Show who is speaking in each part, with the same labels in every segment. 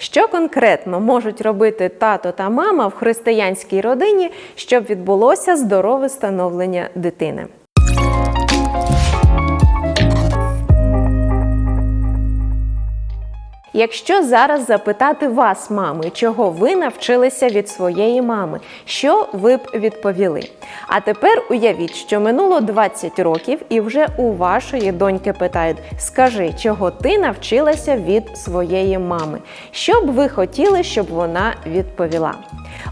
Speaker 1: Що конкретно можуть робити тато та мама в християнській родині, щоб відбулося здорове становлення дитини? Якщо зараз запитати вас, мами, чого ви навчилися від своєї мами, що ви б відповіли? А тепер уявіть, що минуло 20 років, і вже у вашої доньки питають: скажи, чого ти навчилася від своєї мами? Що б ви хотіли, щоб вона відповіла?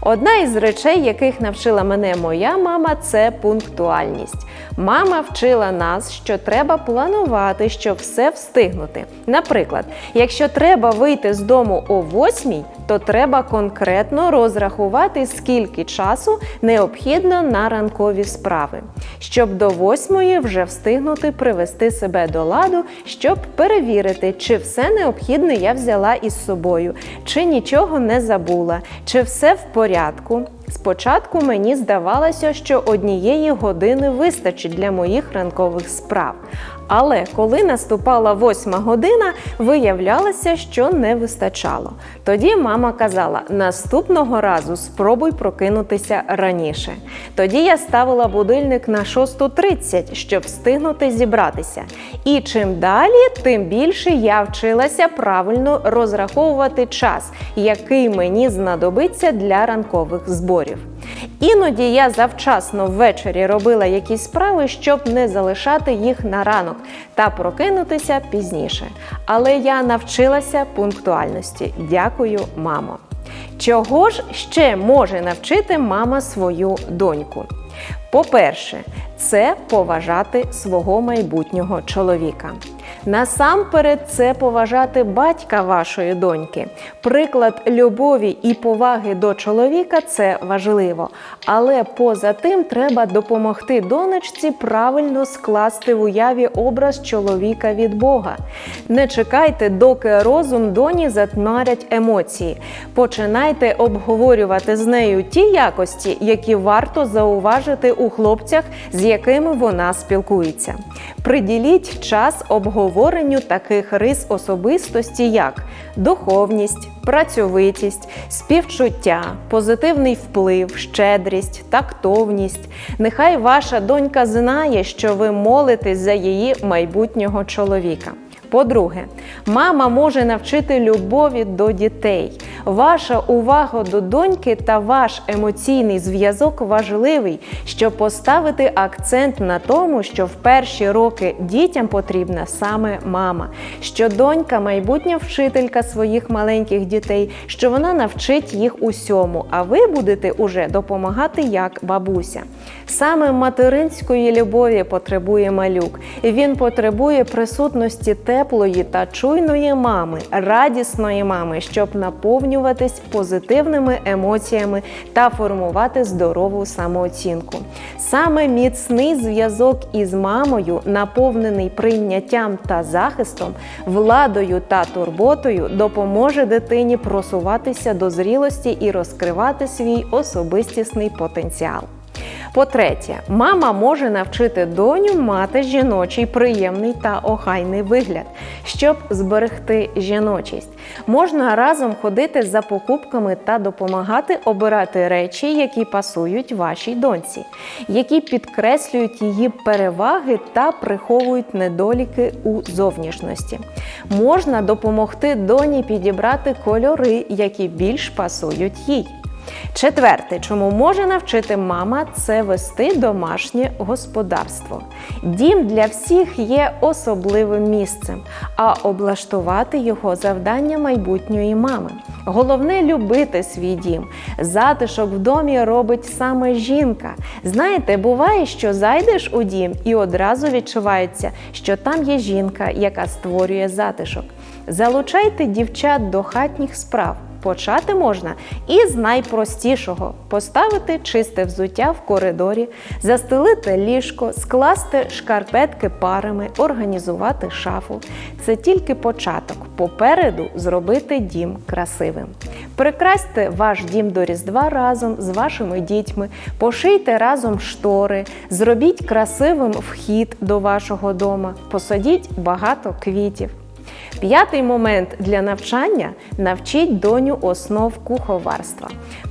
Speaker 1: Одна із речей, яких навчила мене моя мама, це пунктуальність. Мама вчила нас, що треба планувати, щоб все встигнути. Наприклад, якщо треба вийти з дому о 8, то треба конкретно розрахувати, скільки часу необхідно на ранкові справи, щоб до 8 вже встигнути привести себе до ладу, щоб перевірити, чи все необхідне я взяла із собою, чи нічого не забула, чи все в порядку порядку. Спочатку мені здавалося, що однієї години вистачить для моїх ранкових справ. Але коли наступала восьма година, виявлялося, що не вистачало. Тоді мама казала: наступного разу спробуй прокинутися раніше. Тоді я ставила будильник на 6.30, щоб встигнути зібратися. І чим далі, тим більше я вчилася правильно розраховувати час, який мені знадобиться для ранкових зборів. Іноді я завчасно ввечері робила якісь справи, щоб не залишати їх на ранок та прокинутися пізніше. Але я навчилася пунктуальності. Дякую, мамо. Чого ж ще може навчити мама свою доньку? По-перше, це поважати свого майбутнього чоловіка. Насамперед, це поважати батька вашої доньки. Приклад любові і поваги до чоловіка це важливо. Але поза тим треба допомогти донечці правильно скласти в уяві образ чоловіка від Бога. Не чекайте, доки розум доні затмарять емоції. Починайте обговорювати з нею ті якості, які варто зауважити у хлопцях, з якими вона спілкується. Приділіть час обговоренню таких рис особистості, як духовність, працьовитість, співчуття, позитивний вплив, щедрість, тактовність. Нехай ваша донька знає, що ви молитесь за її майбутнього чоловіка. По-друге, мама може навчити любові до дітей. Ваша увага до доньки та ваш емоційний зв'язок важливий, щоб поставити акцент на тому, що в перші роки дітям потрібна саме мама, що донька майбутня вчителька своїх маленьких дітей, що вона навчить їх усьому, а ви будете уже допомагати як бабуся. Саме материнської любові потребує малюк. Він потребує присутності теплої та чуйної мами, радісної мами, щоб наповнюватись позитивними емоціями та формувати здорову самооцінку. Саме міцний зв'язок із мамою, наповнений прийняттям та захистом, владою та турботою, допоможе дитині просуватися до зрілості і розкривати свій особистісний потенціал. По-третє, мама може навчити доню мати жіночий приємний та охайний вигляд, щоб зберегти жіночість. Можна разом ходити за покупками та допомагати обирати речі, які пасують вашій доньці, які підкреслюють її переваги та приховують недоліки у зовнішності. Можна допомогти доні підібрати кольори, які більш пасують їй. Четверте, чому може навчити мама, це вести домашнє господарство. Дім для всіх є особливим місцем, а облаштувати його завдання майбутньої мами. Головне любити свій дім. Затишок в домі робить саме жінка. Знаєте, буває, що зайдеш у дім і одразу відчувається, що там є жінка, яка створює затишок. Залучайте дівчат до хатніх справ. Почати можна із найпростішого: поставити чисте взуття в коридорі, застелити ліжко, скласти шкарпетки парами, організувати шафу. Це тільки початок. Попереду зробити дім красивим. Прикрасьте ваш дім до Різдва разом з вашими дітьми, пошийте разом штори, зробіть красивим вхід до вашого дома, посадіть багато квітів. П'ятий момент для навчання навчіть доню основ куховарства.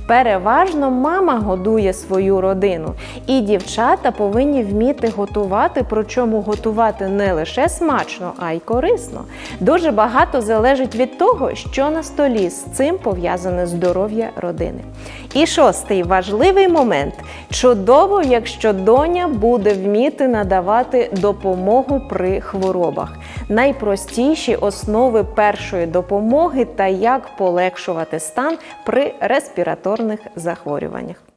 Speaker 1: Переважно мама годує свою родину, і дівчата повинні вміти готувати, причому готувати не лише смачно, а й корисно. Дуже багато залежить від того, що на столі з цим пов'язане здоров'я родини. І шостий важливий момент: чудово, якщо доня буде вміти надавати допомогу при хворобах, найпростіші основи першої допомоги та як полегшувати стан при респіраторних захворюваннях.